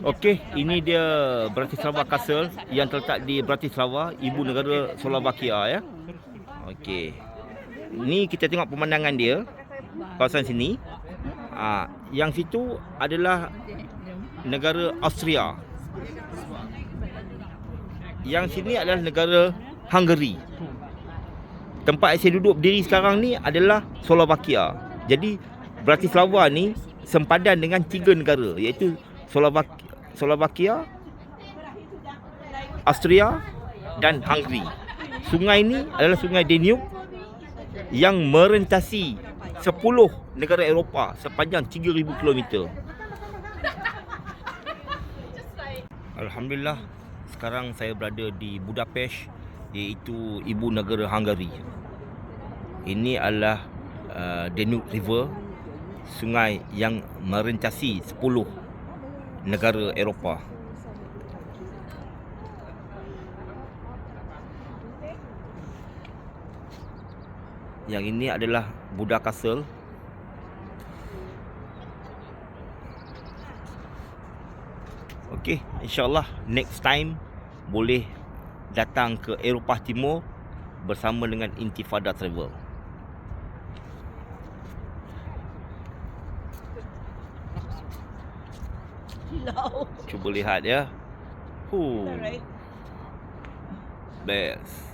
Okey, ini dia Bratislava Castle yang terletak di Bratislava, ibu negara Slovakia ya. Okey. Ni kita tengok pemandangan dia kawasan sini. Ah, yang situ adalah negara Austria. Yang sini adalah negara Hungary. Tempat saya duduk berdiri sekarang ni adalah Slovakia. Jadi Bratislava ni sempadan dengan tiga negara iaitu Slovakia, Slovakia, Austria dan Hungary. Sungai ini adalah sungai Danube yang merentasi 10 negara Eropah sepanjang 3000 km. Alhamdulillah sekarang saya berada di Budapest iaitu ibu negara Hungary. Ini adalah uh, Danube River sungai yang merentasi 10 negara Eropah. Yang ini adalah Buddha Castle. Okey, insyaAllah next time boleh datang ke Eropah Timur bersama dengan Intifada Travel. Cuba lihat ya. Huh. Best.